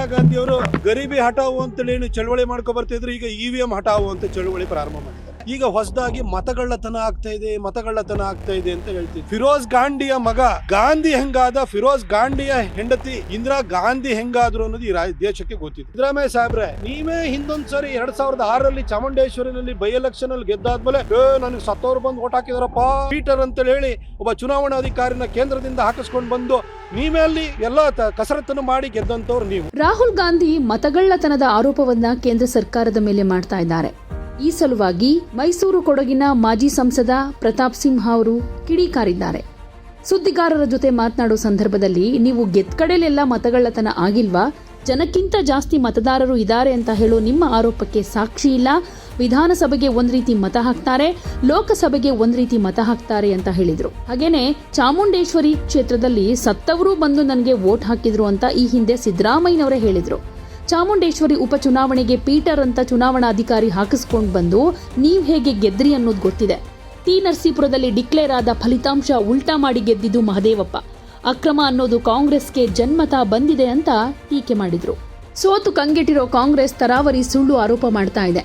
ಇಂದಿರಾ ಗಾಂಧಿ ಅವರು ಗರೀಬಿ ಹಟಾವು ಅಂತೇಳಿ ಏನು ಚಳವಳಿ ಮಾಡ್ಕೊ ಬರ್ತಿದ್ರು, ಈಗ ಇ ವಿ ಎಂ ಹಟಾವು ಅಂತ ಚಳವಳಿ ಪ್ರಾರಂಭ ಮಾಡಿದ್ದಾರೆ. ಈಗ ಹೊಸದಾಗಿ ಮತಗಳ್ಳತನ ಆಗ್ತಾ ಇದೆ, ಮತಗಳ್ಳತನ ಆಗ್ತಾ ಇದೆ ಅಂತ ಹೇಳ್ತೀವಿ. ಫಿರೋಜ್ ಗಾಂಧಿಯ ಮಗ ಗಾಂಧಿ ಹೆಂಗಾದ? ಫಿರೋಜ್ ಗಾಂಧಿಯ ಹೆಂಡತಿ ಇಂದಿರಾ ಗಾಂಧಿ ಹೆಂಗಾದ್ರು ಅನ್ನೋದು ಈ ದೇಶಕ್ಕೆ ಗೊತ್ತಿದೆ ಸಿದ್ದರಾಮಯ್ಯ ಸಾಹೇಬ್ರೆ, ನೀವೇ ಹಿಂದೊಂದ್ಸರಿ ಎರಡ್ ಸಾವಿರದ ಆರರಲ್ಲಿ ಚಾಮುಂಡೇಶ್ವರಿನಲ್ಲಿ ಬೈ ಎಲೆಕ್ಷನ್ ಅಲ್ಲಿ ಗೆದ್ದಾದ್ಮೇಲೆ ನನಗೆ ಸತ್ತೋರು ಬಂದು ಓಟ್ ಹಾಕಿದಾರಪ್ಪ. ಪೀಟರ್ ಅಂತ ಹೇಳಿ ಒಬ್ಬ ಚುನಾವಣಾಧಿಕಾರಿನ ಕೇಂದ್ರದಿಂದ ಹಾಕಿಸ್ಕೊಂಡು ಬಂದು, ನೀವೇ ಅಲ್ಲಿ ಎಲ್ಲ ಕಸರತ್ತನ್ನು ಮಾಡಿ ಗೆದ್ದಂತವ್ರು ನೀವು. ರಾಹುಲ್ ಗಾಂಧಿ ಮತಗಳ್ಳತನದ ಆರೋಪವನ್ನ ಕೇಂದ್ರ ಸರ್ಕಾರದ ಮೇಲೆ ಮಾಡ್ತಾ ಇದ್ದಾರೆ. ಈ ಸಲುವಾಗಿ ಮೈಸೂರು ಕೊಡಗಿನ ಮಾಜಿ ಸಂಸದ ಪ್ರತಾಪ್ ಸಿಂಹ ಅವರು ಕಿಡಿಕಾರಿದ್ದಾರೆ. ಸುದ್ದಿಗಾರರ ಜೊತೆ ಮಾತನಾಡೋ ಸಂದರ್ಭದಲ್ಲಿ, ನೀವು ಗೆದ್ಕಡೆಲೆಲ್ಲ ಮತಗಳ್ಳತನ ಆಗಿಲ್ವಾ? ಜನಕ್ಕಿಂತ ಜಾಸ್ತಿ ಮತದಾರರು ಇದ್ದಾರೆ ಅಂತ ಹೇಳೋ ನಿಮ್ಮ ಆರೋಪಕ್ಕೆ ಸಾಕ್ಷಿ ಇಲ್ಲ. ವಿಧಾನಸಭೆಗೆ ಒಂದ್ ರೀತಿ ಮತ ಹಾಕ್ತಾರೆ, ಲೋಕಸಭೆಗೆ ಒಂದ್ ರೀತಿ ಮತ ಹಾಕ್ತಾರೆ ಅಂತ ಹೇಳಿದ್ರು. ಹಾಗೇನೆ ಚಾಮುಂಡೇಶ್ವರಿ ಕ್ಷೇತ್ರದಲ್ಲಿ ಸತ್ತವರು ಬಂದು ನನಗೆ ವೋಟ್ ಹಾಕಿದ್ರು ಅಂತ ಈ ಹಿಂದೆ ಸಿದ್ದರಾಮಯ್ಯನವರೇ ಹೇಳಿದ್ರು. ಚಾಮುಂಡೇಶ್ವರಿ ಉಪಚುನಾವಣೆಗೆ ಪೀಟರ್ ಅಂತ ಚುನಾವಣಾಧಿಕಾರಿ ಹಾಕಿಸ್ಕೊಂಡು ಬಂದು ನೀವು ಹೇಗೆ ಗೆದ್ರಿ ಅನ್ನೋದು ಗೊತ್ತಿದೆ. ಟಿ ನರಸೀಪುರದಲ್ಲಿ ಡಿಕ್ಲೇರ್ ಆದ ಫಲಿತಾಂಶ ಉಲ್ಟಾ ಮಾಡಿ ಗೆದ್ದಿದ್ದು ಮಹದೇವಪ್ಪ. ಅಕ್ರಮ ಅನ್ನೋದು ಕಾಂಗ್ರೆಸ್ಗೆ ಜನ್ಮತ ಬಂದಿದೆ ಅಂತ ಟೀಕೆ ಮಾಡಿದ್ರು. ಸೋತು ಕಂಗೆಟ್ಟಿರೋ ಕಾಂಗ್ರೆಸ್ ತರಾವರಿ ಸುಳ್ಳು ಆರೋಪ ಮಾಡ್ತಾ ಇದೆ.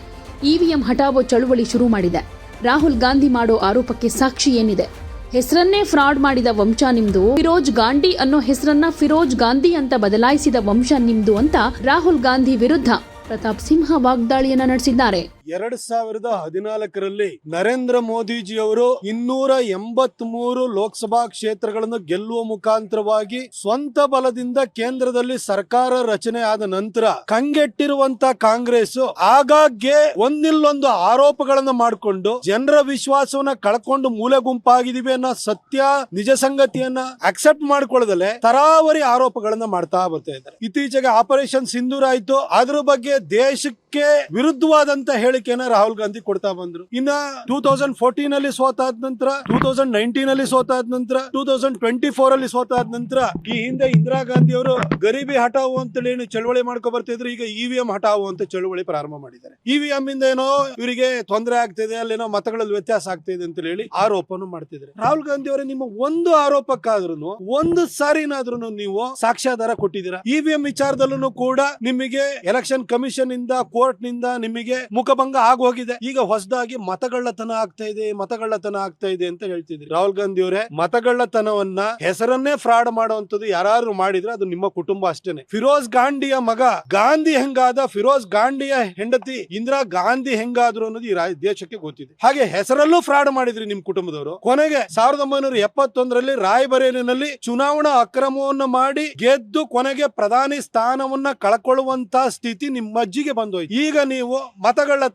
ಇವಿಎಂ ಹಠಾವೋ ಚಳುವಳಿ ಶುರು ಮಾಡಿದೆ. ರಾಹುಲ್ ಗಾಂಧಿ ಮಾಡೋ ಆರೋಪಕ್ಕೆ ಸಾಕ್ಷಿ ಏನಿದೆ? ಹೆಸರನ್ನೇ ಫ್ರಾಡ್ ಮಾಡಿದ ವಂಶ ನಿಮ್ದು? ಫಿರೋಜ್ ಗಾಂಧಿ ಅನ್ನೋ ಹೆಸರನ್ನ ಫಿರೋಜ್ ಗಾಂಧಿ ಅಂತ ಬದಲಾಯಿಸಿದ ವಂಶ ನಿಮ್ದು ಅಂತ ರಾಹುಲ್ ಗಾಂಧಿ ವಿರುದ್ಧ ಪ್ರತಾಪ್ ಸಿಂಹ ವಾಗ್ದಾಳಿಯನ್ನ ನಡೆಸಿದ್ದಾರೆ. ಎರಡ್ ಸಾವಿರದ ಹದಿನಾಲ್ಕರಲ್ಲಿ ನರೇಂದ್ರ ಮೋದಿಜಿ ಅವರು ಇನ್ನೂರ ಎಂಬತ್ ಮೂರು ಲೋಕಸಭಾ ಕ್ಷೇತ್ರಗಳನ್ನು ಗೆಲ್ಲುವ ಮುಖಾಂತರವಾಗಿ ಸ್ವಂತ ಬಲದಿಂದ ಕೇಂದ್ರದಲ್ಲಿ ಸರ್ಕಾರ ರಚನೆ ಆದ ನಂತರ ಕಂಗೆಟ್ಟಿರುವಂತ ಕಾಂಗ್ರೆಸ್ ಆಗಾಗ್ಗೆ ಒಂದಿಲ್ಲೊಂದು ಆರೋಪಗಳನ್ನ ಮಾಡಿಕೊಂಡು ಜನರ ವಿಶ್ವಾಸವನ್ನ ಕಳ್ಕೊಂಡು ಮೂಲೆ ಗುಂಪಾಗಿದೀವಿ ಅನ್ನೋ ಸತ್ಯ, ನಿಜ ಸಂಗತಿಯನ್ನ ಅಕ್ಸೆಪ್ಟ್ ಮಾಡ್ಕೊಳ್ಳದಲ್ಲೇ ತರಾವರಿ ಆರೋಪಗಳನ್ನ ಮಾಡ್ತಾ ಬರ್ತಾ ಇದ್ದಾರೆ. ಇತ್ತೀಚೆಗೆ ಆಪರೇಷನ್ ಸಿಂಧೂರ್ ಆಯ್ತು. ಅದ್ರ ಬಗ್ಗೆ ದೇಶಕ್ಕೆ ವಿರುದ್ಧವಾದಂತ ಹೇಳಿಕೆನ ರಾಹುಲ್ ಗಾಂಧಿ ಕೊಡ್ತಾ ಬಂದ್ರು. ಇನ್ನ ಟೂ ತೌಸಂಡ್ ಫೋರ್ಟೀನ್ ಅಲ್ಲಿ ಸೋತಾದ ನಂತರ ಟೂ ತೌಸಂಡ್ ನೈನ್ಟೀನ್ ಅಲ್ಲಿ ಸೋತಾದ ನಂತರ ಟೂ ತೌಸಂಡ್ ಟ್ವೆಂಟಿ ಫೋರ್ ಅಲ್ಲಿ ಸೋತಾದ ನಂತರ ಈ ಹಿಂದೆ ಇಂದಿರಾ ಗಾಂಧಿ ಅವರು ಗರೀಬಿ ಹಟಾವು ಅಂತೇಳಿ ಏನು ಚಳವಳಿ ಮಾಡ್ಕೊ ಬರ್ತಿದ್ರು, ಈಗ ಇವಿಎಂ ಎಂ ಹಟಾವು ಅಂತ ಚಳವಳಿ ಪ್ರಾರಂಭ ಮಾಡಿದ್ದಾರೆ. ಇ ವಿ ಎಂ ಇಂದ ಏನೋ ಇವರಿಗೆ ತೊಂದರೆ ಆಗ್ತಿದೆ, ಅಲ್ಲೇನೋ ಮತಗಳಲ್ಲಿ ವ್ಯತ್ಯಾಸ ಆಗ್ತಿದೆ ಅಂತ ಹೇಳಿ ಆರೋಪನು ಮಾಡ್ತಿದ್ರು ರಾಹುಲ್ ಗಾಂಧಿ ಅವರೇ ನಿಮ್ಮ ಒಂದು ಆರೋಪಕ್ಕಾದ್ರೂ ಒಂದು ಸಾರಿನಾದ್ರೂ ನೀವು ಸಾಕ್ಷ್ಯಾಧಾರ ಕೊಟ್ಟಿದ್ದೀರಾ? ಇವಿಎಂ ಎಂ ವಿಚಾರದಲ್ಲೂ ಕೂಡ ನಿಮಗೆ ಎಲೆಕ್ಷನ್ ಕಮಿಷನ್ ಇಂದ ಕೋರ್ಟ್ನಿಂದ ನಿಮಗೆ ಮುಖಭಂಗ ಆಗೋಗಿದೆ. ಈಗ ಹೊಸದಾಗಿ ಮತಗಳ್ಳತನ ಆಗ್ತಾ ಇದೆ, ಮತಗಳ್ಳತನ ಆಗ್ತಾ ಇದೆ ಅಂತ ಹೇಳ್ತಿದ್ರಿ. ರಾಹುಲ್ ಗಾಂಧಿ ಅವರೇ, ಮತಗಳ್ಳತನವನ್ನ ಹೆಸರನ್ನೇ ಫ್ರಾಡ್ ಮಾಡುವಂತದ್ದು ಯಾರು ಮಾಡಿದ್ರೆ ಅದು ನಿಮ್ಮ ಕುಟುಂಬ ಅಷ್ಟೇನೆ. ಫಿರೋಜ್ ಗಾಂಧಿಯ ಮಗ ಗಾಂಧಿ ಹೆಂಗಾದ, ಫಿರೋಜ್ ಗಾಂಧಿಯ ಹೆಂಡತಿ ಇಂದಿರಾ ಗಾಂಧಿ ಹೆಂಗಾದ್ರು ಅನ್ನೋದು ಈ ದೇಶಕ್ಕೆ ಗೊತ್ತಿದೆ. ಹಾಗೆ ಹೆಸರಲ್ಲೂ ಫ್ರಾಡ್ ಮಾಡಿದ್ರಿ ನಿಮ್ ಕುಟುಂಬದವರು. ಕೊನೆಗೆ ಸಾವಿರದ ಒಂಬೈನೂರ ಎಪ್ಪತ್ತೊಂದರಲ್ಲಿ ರಾಯಬರೇಲಿನಲ್ಲಿ ಚುನಾವಣಾ ಅಕ್ರಮವನ್ನು ಮಾಡಿ ಗೆದ್ದು ಕೊನೆಗೆ ಪ್ರಧಾನಿ ಸ್ಥಾನವನ್ನ ಕಳ್ಕೊಳ್ಳುವಂತ ಸ್ಥಿತಿ ನಿಮ್ಮ ಅಜ್ಜಿಗೆ ಬಂದೋಯ್ತು. ಈಗ ನೀವು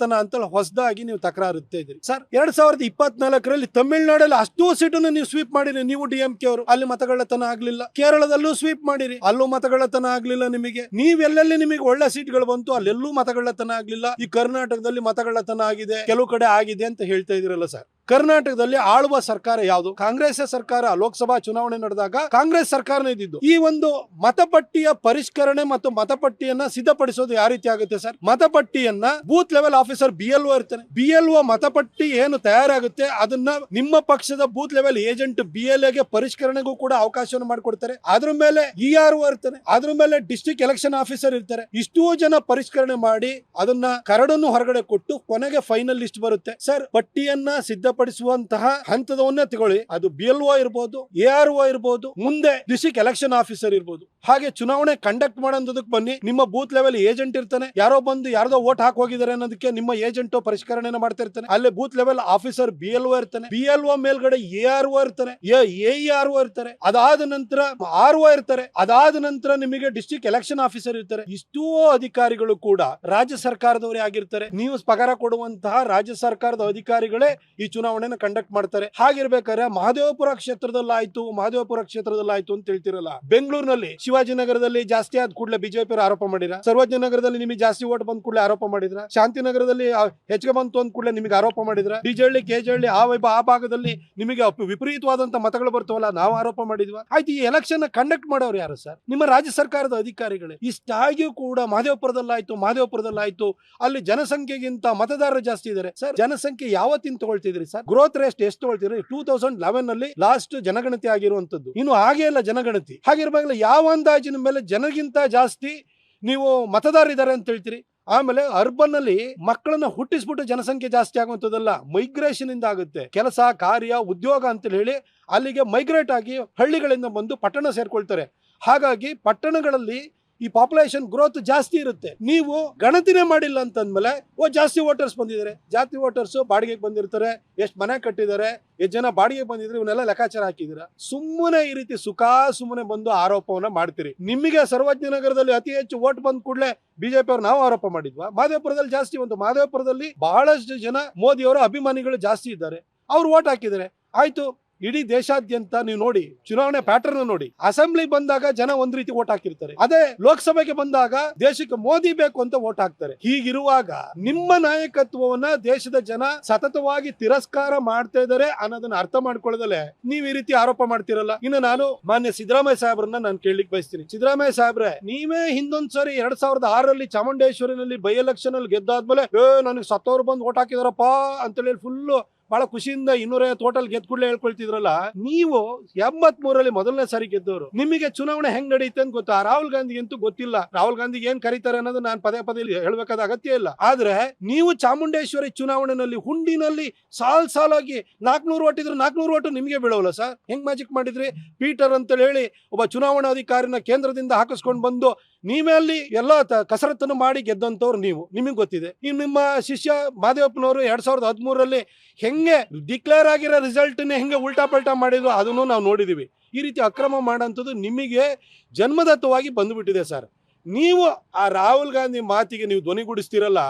ಮತಗಳ್ಳತನ ಅಂತ ಹೊಸದಾಗಿ ನೀವು ತಕರಾರು ಇದ್ರಿ ಸರ್, ಎರಡ್ ಸಾವಿರದ ಇಪ್ಪತ್ನಾಲ್ಕರಲ್ಲಿ ತಮಿಳುನಾಡಲ್ಲಿ ಅಷ್ಟೂ ಸೀಟನ್ನು ನೀವು ಸ್ವೀಪ್ ಮಾಡಿರಿ, ನೀವು ಡಿಎಂಕೆ ಅವರು. ಅಲ್ಲಿ ಮತಗಳತನ ಆಗ್ಲಿಲ್ಲ. ಕೇರಳದಲ್ಲೂ ಸ್ವೀಪ್ ಮಾಡಿರಿ. ಅಲ್ಲೂ ಮತಗಳತನ ಆಗ್ಲಿಲ್ಲ ನಿಮಗೆ. ನೀವೆಲ್ಲೆಲ್ಲಿ ನಿಮಗೆ ಒಳ್ಳೆ ಸೀಟ್ಗಳು ಬಂತು, ಅಲ್ಲೆಲ್ಲೂ ಮತಗಳತನ ಆಗ್ಲಿಲ್ಲ. ಈ ಕರ್ನಾಟಕದಲ್ಲಿ ಮತಗಳ್ಳತನ ಆಗಿದೆ, ಕೆಲವು ಕಡೆ ಆಗಿದೆ ಅಂತ ಹೇಳ್ತಾ ಇದಿರಲ್ಲ ಸರ್. ಕರ್ನಾಟಕದಲ್ಲಿ ಆಳುವ ಸರ್ಕಾರ ಯಾವುದು? ಕಾಂಗ್ರೆಸ್ ಸರ್ಕಾರ ಲೋಕಸಭಾ ಚುನಾವಣೆ ನಡೆದಾಗ ಕಾಂಗ್ರೆಸ್ ಸರ್ಕಾರನೇ ಇದ್ದಿದ್ದು. ಈ ಒಂದು ಮತಪಟ್ಟಿಯ ಪರಿಷ್ಕರಣೆ ಮತ್ತು ಮತಪಟ್ಟಿಯನ್ನ ಸಿದ್ಧಪಡಿಸೋದು ಯಾವ ರೀತಿ ಆಗುತ್ತೆ sir? ಮತಪಟ್ಟಿಯನ್ನ booth level officer B L O ಇರ್ತಾನೆ. ಬಿ ಎಲ್ ಒ ಮತಪಟ್ಟಿ ಏನು ತಯಾರಾಗುತ್ತೆ ಅದನ್ನ ನಿಮ್ಮ ಪಕ್ಷದ booth level agent B L ಎಗೆ ಪರಿಷ್ಕರಣೆಗೂ ಕೂಡ ಅವಕಾಶವನ್ನು ಮಾಡಿಕೊಡ್ತಾರೆ. ಅದ್ರ ಮೇಲೆ ಇ ಆರ್ ಒ ಇರ್ತಾನೆ. ಅದ್ರ ಮೇಲೆ ಡಿಸ್ಟ್ರಿಕ್ಟ್ ಎಲೆಕ್ಷನ್ ಆಫೀಸರ್ ಇರ್ತಾರೆ. ಇಷ್ಟೋ ಜನ ಪರಿಷ್ಕರಣೆ ಮಾಡಿ ಅದನ್ನ ಕರಡನ್ನು ಹೊರಗಡೆ ಕೊಟ್ಟು ಕೊನೆಗೆ ಫೈನಲ್ ಲಿಸ್ಟ್ ಬರುತ್ತೆ. ಸರ್, ಪಟ್ಟಿಯನ್ನ ಸಿದ್ಧಪಡಿಸುವಂತಹ ಹಂತದವನ್ನೇ ತಗೊಳ್ಳಿ. ಅದು ಬಿ ಎಲ್ ಓ ಇರ್ಬೋದು ಎ ಆರ್ ಓ ಇರ್ಬೋದು ಮುಂದೆ ಡಿಸ್ಟಿಕ್ ಎಲೆಕ್ಷನ್ ಆಫೀಸರ್ ಇರ್ಬೋದು. ಹಾಗೆ ಚುನಾವಣೆ ಕಂಡಕ್ಟ್ ಮಾಡೋದಕ್ಕೆ ಬನ್ನಿ. ನಿಮ್ಮ ಬೂತ್ ಲೆವೆಲ್ ಏಜೆಂಟ್ ಇರ್ತಾನೆ. ಯಾರೋ ಬಂದು ಯಾರ್ದೋ ವೋಟ್ ಹಾಕಿ ಹೋಗಿದ್ದಾರೆ ಅನ್ನೋದಕ್ಕೆ ನಿಮ್ಮ ಏಜೆಂಟ್ ಪರಿಷ್ಕರಣೆ ಮಾಡ್ತಾ ಇರ್ತಾನೆ. ಅಲ್ಲೇ booth level officer B L O ಇರ್ತಾನೆ. ಬಿ ಎಲ್ ಓ ಮೇಲ್ಗಡೆ ಎ ಆರ್ ಓ ಇರ್ತಾನೆ. ಎ ಆರ್ ಓ ಇರ್ತಾರೆ. ಅದಾದ ನಂತರ ಆರ್ ಓ ಇರ್ತಾರೆ. ಅದಾದ ನಂತರ ನಿಮಗೆ ಡಿಸ್ಟ್ರಿಕ್ಟ್ ಎಲೆಕ್ಷನ್ ಆಫೀಸರ್ ಇರ್ತಾರೆ. ಇಷ್ಟೋ ಅಧಿಕಾರಿಗಳು ಕೂಡ ರಾಜ್ಯ ಸರ್ಕಾರದವರೇ ಆಗಿರ್ತಾರೆ. ನೀವು ಪಗಾರ ಕೊಡುವಂತಹ ರಾಜ್ಯ ಸರ್ಕಾರದ ಅಧಿಕಾರಿಗಳೇ ಈ ಚುನಾವಣೆನ ಕಂಡಕ್ಟ್ ಮಾಡ್ತಾರೆ. ಹಾಗಿರ್ಬೇಕಾದ್ರೆ ಮಹದೇವಪುರ ಕ್ಷೇತ್ರದಲ್ಲಾಯ್ತು, ಮಹದೇವಪುರ ಕ್ಷೇತ್ರದಲ್ಲಿ ಆಯ್ತು ಅಂತ ಹೇಳ್ತಿರಲ್ಲ ಬೆಂಗಳೂರಿನಲ್ಲಿ ಶಿವಾಜಿನಗರದಲ್ಲಿ ಜಾಸ್ತಿ ಆದ ಕೂಡಲೇ ಬಿಜೆಪಿ ಆರೋಪ ಮಾಡಿರ ಸರ್ವಜ್ಞನಗರದಲ್ಲಿ ನಿಮಗೆ ಜಾಸ್ತಿ ಓಟ್ ಬಂದ ಕೂಡಲೇ ಆರೋಪ ಮಾಡಿದ್ರ? ಶಾಂತಿನಗರದಲ್ಲಿ ಹೆಚ್ಚಿಗೆ ಬಂತು ಅಂದ ಕೂಡಲೇ ನಿಮಗೆ ಆರೋಪ ಮಾಡಿದ್ರ? ಬಿಜೆಳ್ಳಿ ಕೆಜಳ್ಳಿ ಆ ವೈಭ, ಆ ಭಾಗದಲ್ಲಿ ನಿಮಗೆ ವಿಪರೀತವಾದಂತ ಮತಗಳು ಬರ್ತವಲ್ಲ, ನಾವು ಆರೋಪ ಮಾಡಿದ್ವ? ಆಯ್ತು, ಈ ಎಲೆಕ್ಷನ್ ಕಂಡಕ್ಟ್ ಮಾಡೋರು ಯಾರು ಸರ್? ನಿಮ್ಮ ರಾಜ್ಯ ಸರ್ಕಾರದ ಅಧಿಕಾರಿಗಳೇ. ಇಷ್ಟಾಗಿಯೂ ಕೂಡ ಮಹದೇವಪುರದಲ್ಲಾಯ್ತು ಮಹದೇವಪುರದಲ್ಲಾಯ್ತು, ಅಲ್ಲಿ ಜನಸಂಖ್ಯೆಗಿಂತ ಮತದಾರರು ಜಾಸ್ತಿ ಇದ್ದಾರೆ ಸರ್, ಜನಸಂಖ್ಯೆ ಯಾವತ್ತಿನ ತಗೊಳ್ತಿದ್ರಿ ಸರ್. ಗ್ರೋತ್ ರೇಟ್ ಎಷ್ಟು ಹೇಳ್ತೀರಿ? ಟೂ ತೌಸಂಡ್ ಲೆವೆನ್ ಅಲ್ಲಿ ಲಾಸ್ಟ್ ಜನಗಣತಿ ಆಗಿರುವಂತದ್ದು ಇನ್ನು ಹಾಗೆ ಇಲ್ಲ ಜನಗಣತಿ. ಹಾಗಿರ್ಬಾಗಲ್ಲ ಯಾವ ಅಂದಾಜಿನ ಮೇಲೆ ಜನಗಿಂತ ಜಾಸ್ತಿ ನೀವು ಮತದಾರರಿದ್ದಾರೆ ಅಂತ ಹೇಳ್ತೀರಿ? ಆಮೇಲೆ ಅರ್ಬನ್ ಅಲ್ಲಿ ಮಕ್ಕಳನ್ನ ಹುಟ್ಟಿಸ್ಬಿಟ್ಟು ಜನಸಂಖ್ಯೆ ಜಾಸ್ತಿ ಆಗುವಂಥದ್ದಲ್ಲ ಮೈಗ್ರೇಷನ್ ಇಂದ ಆಗುತ್ತೆ. ಕೆಲಸ, ಕಾರ್ಯ, ಉದ್ಯೋಗ ಅಂತ ಹೇಳಿ ಅಲ್ಲಿಗೆ ಮೈಗ್ರೇಟ್ ಆಗಿ ಹಳ್ಳಿಗಳಿಂದ ಬಂದು ಪಟ್ಟಣ ಸೇರ್ಕೊಳ್ತಾರೆ. ಹಾಗಾಗಿ ಪಟ್ಟಣಗಳಲ್ಲಿ ಈ ಪಾಪ್ಯುಲೇಷನ್ ಗ್ರೋತ್ ಜಾಸ್ತಿ ಇರುತ್ತೆ. ನೀವು ಗಣತಿನೇ ಮಾಡಿಲ್ಲ ಅಂತಂದ್ಮೇಲೆ, ಓ, ಜಾಸ್ತಿ ವೋಟರ್ಸ್ ಬಂದಿದ್ದಾರೆ. ಜಾಸ್ತಿ ವೋಟರ್ಸ್ ಬಾಡಿಗೆಗೆ ಬಂದಿರ್ತಾರೆ. ಎಷ್ಟು ಮನೆ ಕಟ್ಟಿದ್ದಾರೆ. ಎಷ್ಟು ಜನ ಬಾಡಿಗೆ ಬಂದಿದ್ರೆ ಇವನ್ನೆಲ್ಲ ಲೆಕ್ಕಾಚಾರ ಹಾಕಿದಿರ ಸುಮ್ಮನೆ ಈ ರೀತಿ ಸುಖ, ಸುಮ್ಮನೆ ಬಂದು ಆರೋಪವನ್ನ ಮಾಡ್ತೀರಿ. ನಿಮಗೆ ಸರ್ವಜ್ಞ ನಗರದಲ್ಲಿ ಅತಿ ಹೆಚ್ಚು ವೋಟ್ ಬಂದ್ ಕೂಡಲೇ ಬಿಜೆಪಿ ಅವ್ರು ನಾವು ಆರೋಪ ಮಾಡಿದ್ವಾ? ಮಾದೇಪುರದಲ್ಲಿ ಜಾಸ್ತಿ ಬಂತು ಮಾದೇವಪುರದಲ್ಲಿ ಬಹಳಷ್ಟು ಜನ ಮೋದಿ ಅವರ ಅಭಿಮಾನಿಗಳು ಜಾಸ್ತಿ ಇದ್ದಾರೆ. ಅವ್ರು ವೋಟ್ ಹಾಕಿದ್ದಾರೆ. ಆಯ್ತು. ಇಡೀ ದೇಶಾದ್ಯಂತ ನೀವು ನೋಡಿ, ಚುನಾವಣೆ ಪ್ಯಾಟರ್ನ್ ನೋಡಿ. ಅಸೆಂಬ್ಲಿ ಬಂದಾಗ ಜನ ಒಂದ್ ರೀತಿ ಓಟ್ ಹಾಕಿರ್ತಾರೆ. ಅದೇ ಲೋಕಸಭೆಗೆ ಬಂದಾಗ ದೇಶಕ್ಕೆ ಮೋದಿ ಬೇಕು ಅಂತ ಓಟ್ ಹಾಕ್ತಾರೆ. ಹೀಗಿರುವಾಗ ನಿಮ್ಮ ನಾಯಕತ್ವವನ್ನ ದೇಶದ ಜನ ಸತತವಾಗಿ ತಿರಸ್ಕಾರ ಮಾಡ್ತಾ ಇದ್ದಾರೆ ಅನ್ನೋದನ್ನ ಅರ್ಥ ಮಾಡ್ಕೊಳ್ಳದಲೆ ನೀವ್ ಈ ರೀತಿ ಆರೋಪ ಮಾಡ್ತಿರಲ್ಲ. ಇನ್ನು ನಾನು ಮಾನ್ಯ ಸಿದ್ದರಾಮಯ್ಯ ಸಾಹೇಬ್ರನ್ನ ನಾನು ಕೇಳಲಿಕ್ಕೆ ಬಯಸ್ತೀನಿ. ಸಿದ್ದರಾಮಯ್ಯ ಸಾಹೇಬ್ರೆ, ನೀವೇ ಹಿಂದೊಂದ್ಸರಿ ಎರಡ್ ಸಾವಿರದ ಆರರಲ್ಲಿ ಚಾಮುಂಡೇಶ್ವರಿನಲ್ಲಿ ಬೈ ಎಲೆಕ್ಷನ್ ಅಲ್ಲಿ ಗೆದ್ದಾದ್ಮೇಲೆ, ಏ, ನನಗೆ ಸತ್ತವ್ರು ಬಂದು ಓಟ್ ಹಾಕಿದಾರಪ್ಪ ಅಂತೇಳಿ ಫುಲ್ ಬಹಳ ಖುಷಿಯಿಂದ ಇನ್ನೂರೈವತ್ತು ಟೋಟಲ್ ಗೆದ್ದು ಕೂಡಲೇ ಹೇಳ್ಕೊಳ್ತಿದ್ರಲ್ಲ, ನೀವು ಎಂಬತ್ ಮೂರಲ್ಲಿ ಮೊದಲನೇ ಸಾರಿ ಗೆದ್ದವರು. ನಿಮಗೆ ಚುನಾವಣೆ ಹೆಂಗ್ ನಡೆಯುತ್ತೆ ಅಂತ ಗೊತ್ತಾ? ರಾಹುಲ್ ಗಾಂಧಿ ಅಂತೂ ಗೊತ್ತಿಲ್ಲ. ರಾಹುಲ್ ಗಾಂಧಿಗೆ ಏನ್ ಕರೀತಾರೆ ಅನ್ನೋದು ನಾನು ಪದೇ ಪದೇ ಹೇಳ್ಬೇಕಾದ ಅಗತ್ಯ ಇಲ್ಲ. ಆದ್ರೆ ನೀವು ಚಾಮುಂಡೇಶ್ವರಿ ಚುನಾವಣೆಯಲ್ಲಿ ಹುಂಡಿನಲ್ಲಿ ಸಾಲ್ ಸಾಲಾಗಿ ನಾಲ್ಕನೂರು ಓಟಿದ್ರು ನಾಲ್ಕನೂರು ಓಟು ನಿಮಗೆ ಬೀಳೋಲ್ಲ ಸರ್? ಹೆಂಗ್ ಮ್ಯಾಜಿಕ್ ಮಾಡಿದ್ರಿ? ಪೀಟರ್ ಅಂತ ಹೇಳಿ ಒಬ್ಬ ಚುನಾವಣಾಧಿಕಾರಿನ ಕೇಂದ್ರದಿಂದ ಹಾಕಿಸ್ಕೊಂಡು ಬಂದು ನೀವೇ ಅಲ್ಲಿ ಎಲ್ಲ ಕಸರತ್ತನ್ನು ಮಾಡಿ ಗೆದ್ದಂಥವ್ರು ನೀವು, ನಿಮಗೆ ಗೊತ್ತಿದೆ. ಈ ನಿಮ್ಮ ಶಿಷ್ಯ ಮಾದೇವಪ್ಪನವರು ಎರಡ್ ಸಾವಿರದ ಹದಿಮೂರರಲ್ಲಿ ಹೆಂಗೆ ಡಿಕ್ಲೇರ್ ಆಗಿರೋ ರಿಸಲ್ಟ್ ಹೆಂಗೆ ಉಲ್ಟಾ ಪಲ್ಟಾ ಮಾಡಿದ್ರು ಅದನ್ನು ನಾವು ನೋಡಿದ್ದೀವಿ ಈ ರೀತಿ ಅಕ್ರಮ ಮಾಡೋಂಥದ್ದು ನಿಮಗೆ ಜನ್ಮದತ್ತವಾಗಿ ಬಂದುಬಿಟ್ಟಿದೆ ಸರ್. ನೀವು ಆ ರಾಹುಲ್ ಗಾಂಧಿ ಮಾತಿಗೆ ನೀವು ಧ್ವನಿಗೂಡಿಸ್ತೀರಲ್ಲ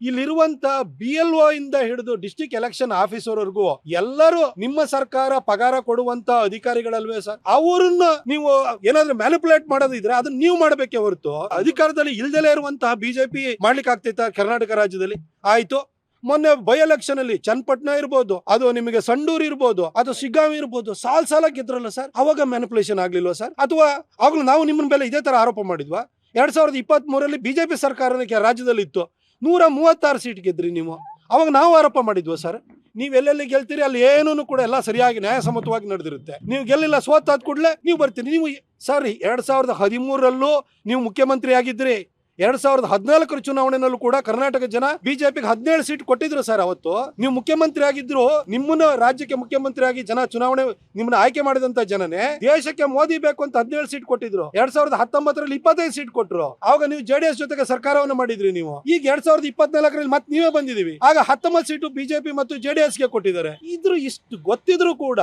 ಇಲ್ಲಿರುವಂತ ಬಿ ಎಲ್ ಒ ಇಂದ ಹಿಡಿದು ಡಿಸ್ಟಿಕ್ ಎಲೆಕ್ಷನ್ ಆಫೀಸರ್ವರೆಗೂ ಎಲ್ಲರೂ ನಿಮ್ಮ ಸರ್ಕಾರ ಪಗಾರ ಕೊಡುವಂತ ಅಧಿಕಾರಿಗಳಲ್ವೇ ಸರ್? ಅವರನ್ನ ನೀವು ಏನಾದ್ರೂ ಮ್ಯಾನಿಪುಲೇಟ್ ಮಾಡೋದಿದ್ರೆ ಅದನ್ನ ನೀವು ಮಾಡಬೇಕೇ ಹೊರತು. ಅಧಿಕಾರದಲ್ಲಿ ಇಲ್ದಲೇ ಇರುವಂತಹ ಬಿಜೆಪಿ ಮಾಡ್ಲಿಕ್ಕೆ ಆಗ್ತೈತಾ ಕರ್ನಾಟಕ ರಾಜ್ಯದಲ್ಲಿ? ಆಯ್ತು. ಮೊನ್ನೆ ಬೈ ಎಲೆಕ್ಷನ್ ಅಲ್ಲಿ ಚನ್ನಪಟ್ಟಣ ಇರ್ಬೋದು, ಅದು ನಿಮಗೆ ಸಂಡೂರ್ ಇರ್ಬೋದು, ಅದು ಶಿಗ್ಗಾಂವ್ ಇರ್ಬೋದು, ಸಾಲ್ ಸಾಲ ಗೆದ್ರಲ್ಲ ಸರ್? ಅವಾಗ ಮ್ಯಾನಿಪುಲೇಷನ್ ಆಗ್ಲಿಲ್ವಾ ಸರ್? ಅಥವಾ ಅವಾಗ ನಾವು ನಿಮ್ಮ ಮೇಲೆ ಇದೇ ತರ ಆರೋಪ ಮಾಡಿದ್ವಾ? ಎರಡ್ ಸಾವಿರದ ಇಪ್ಪತ್ತ್ ಮೂರಲ್ಲಿ ಬಿಜೆಪಿ ಸರ್ಕಾರ ರಾಜ್ಯದಲ್ಲಿ ಇತ್ತು ನೂರ ಮೂವತ್ತಾರು ಸೀಟ್ ಗೆದ್ರಿ ನೀವು. ಅವಾಗ ನಾವು ಆರೋಪ ಮಾಡಿದ್ವ ಸರ್? ನೀವು ಎಲ್ಲೆಲ್ಲಿ ಗೆಲ್ತೀರಿ, ಅಲ್ಲಿ ಏನೂ ಕೂಡ ಎಲ್ಲ ಸರಿಯಾಗಿ ನ್ಯಾಯಸಮ್ಮತವಾಗಿ ನಡೆದಿರುತ್ತೆ. ನೀವು ಗೆಲ್ಲಿಲ್ಲ, ಸೋತಾದ ಕೂಡಲೇ ನೀವು ಬರ್ತೀರಿ ನೀವು ಸಾರಿ ಎರಡು ಸಾವಿರದ ಹದಿಮೂರರಲ್ಲೂ ನೀವು ಮುಖ್ಯಮಂತ್ರಿ ಆಗಿದ್ರಿ ಎರಡ್ ಸಾವಿರದ ಹದಿನಾಲ್ಕರ ಚುನಾವಣೆಯಲ್ಲೂ ಕೂಡ ಕರ್ನಾಟಕ ಜನ ಬಿಜೆಪಿಗೆ ಹದಿನೇಳು ಸೀಟ್ ಕೊಟ್ಟಿದ್ರು ಸರ್ ಅವತ್ತು. ನೀವು ಮುಖ್ಯಮಂತ್ರಿ ಆಗಿದ್ರು ನಿಮ್ಮನ್ನ ರಾಜ್ಯಕ್ಕೆ ಮುಖ್ಯಮಂತ್ರಿ ಆಗಿ ಜನ ಚುನಾವಣೆ ನಿಮ್ಮನ್ನ ಆಯ್ಕೆ ಮಾಡಿದಂತ ಜನನೇ ದೇಶಕ್ಕೆ ಮೋದಿ ಬೇಕು ಅಂತ ಹದಿನೇಳು ಸೀಟ್ ಕೊಟ್ಟಿದ್ರು. ಎರಡ್ ಸಾವಿರದ ಹತ್ತೊಂಬತ್ತರಲ್ಲಿ ಇಪ್ಪತ್ತೈದು ಸೀಟ್ ಕೊಟ್ಟರು ಆಗ ನೀವು ಜೆಡಿಎಸ್ ಜೊತೆಗೆ ಸರ್ಕಾರವನ್ನು ಮಾಡಿದ್ರಿ ನೀವು. ಈಗ ಎರಡ್ ಸಾವಿರದ ಇಪ್ಪತ್ನಾಲ್ಕರಲ್ಲಿ ಮತ್ತೆ ನೀವೇ ಬಂದಿದೀವಿ ಆಗ ಹತ್ತೊಂಬತ್ತು ಸೀಟು ಬಿಜೆಪಿ ಮತ್ತು ಜೆಡಿಎಸ್ಗೆ ಕೊಟ್ಟಿದ್ದಾರೆ. ಇದ್ರು ಇಷ್ಟು ಗೊತ್ತಿದ್ರು ಕೂಡ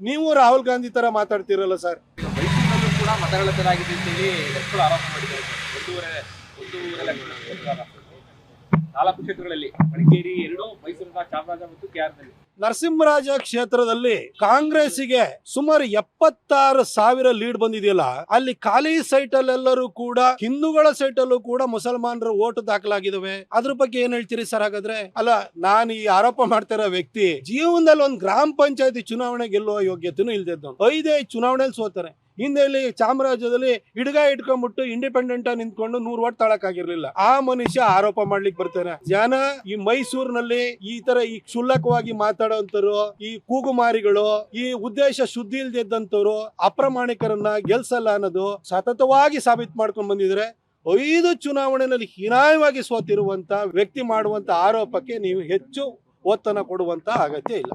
ನೀವು ರಾಹುಲ್ ಗಾಂಧಿ ತರ ಮಾತಾಡ್ತಿರಲ್ಲ ಸರ್. ಕೂಡ ಎಷ್ಟುಗಳು ಆರೋಪ ಮಾಡಿದ್ದಾರೆ ಒಂದೂವರೆ ನಾಲ್ಕು ಕ್ಷೇತ್ರಗಳಲ್ಲಿ ಮಡಿಕೇರಿ ಎರಡು, ಮೈಸೂರಿನ ಚಾಮರಾಜ ಮತ್ತು ಕೆಆರ್ನಲ್ಲಿ. ನರಸಿಂಹರಾಜ ಕ್ಷೇತ್ರದಲ್ಲಿ ಕಾಂಗ್ರೆಸ್ಗೆ ಸುಮಾರು ಎಪ್ಪತ್ತಾರು ಸಾವಿರ ಲೀಡ್ ಬಂದಿದೆಯಲ್ಲ, ಅಲ್ಲಿ ಖಾಲಿ ಸೈಟ್ ಅಲ್ಲೆಲ್ಲರೂ ಕೂಡ, ಹಿಂದೂಗಳ ಸೈಟ್ ಅಲ್ಲೂ ಕೂಡ ಮುಸಲ್ಮಾನರ ಓಟ್ ದಾಖಲಾಗಿದಾವೆ ಅದ್ರ ಬಗ್ಗೆ ಏನ್ ಹೇಳ್ತೀರಿ ಸರ್ ಹಾಗಾದ್ರೆ? ಅಲ್ಲ, ನಾನು ಈ ಆರೋಪ ಮಾಡ್ತಿರೋ ವ್ಯಕ್ತಿ, ಜೀವನದಲ್ಲಿ ಒಂದ್ ಗ್ರಾಮ ಪಂಚಾಯತಿ ಚುನಾವಣೆ ಗೆಲ್ಲುವ ಯೋಗ್ಯತೆನೂ ಇಲ್ದಿದ್ದು ಐದೇ ಚುನಾವಣೆಯಲ್ಲಿ ಸೋತಾರೆ ಹಿಂದೆ ಇಲ್ಲಿ ಚಾಮರಾಜ್ಯದಲ್ಲಿ ಹಿಡ್ಗ ಇಟ್ಕೊಂಡ್ಬಿಟ್ಟು ಇಂಡಿಪೆಂಡೆಂಟ್ ಆಗಿ ನಿಂತ್ಕೊಂಡು ನೂರ್ ಓಟ್ ತಾಳಕ್ಕಾಗಿರ್ಲಿಲ್ಲ. ಆ ಮನುಷ್ಯ ಆರೋಪ ಮಾಡ್ಲಿಕ್ಕೆ ಬರ್ತಾನೆ. ಜನ ಈ ಮೈಸೂರಿನಲ್ಲಿ ಈ ತರ ಈ ಕ್ಷುಲ್ಲಕವಾಗಿ ಮಾತಾಡೋಂತರು ಈ ಕೂಗುಮಾರಿಗಳು, ಈ ಉದ್ದೇಶ ಶುದ್ಧಿ ಇಲ್ದಿದ್ದಂತವ್ರು ಅಪ್ರಾಮಾಣಿಕರನ್ನ ಗೆಲ್ಸಲ್ಲ ಅನ್ನೋದು ಸತತವಾಗಿ ಸಾಬೀತು ಮಾಡ್ಕೊಂಡು ಬಂದಿದ್ರೆ ಐದು ಚುನಾವಣೆಯಲ್ಲಿ ಹೀನಾಯವಾಗಿ ಸೋತಿರುವಂತ ವ್ಯಕ್ತಿ ಮಾಡುವಂತ ಆರೋಪಕ್ಕೆ ನೀವು ಹೆಚ್ಚು ಒತ್ತನ ಕೊಡುವಂತ ಅಗತ್ಯ ಇಲ್ಲ.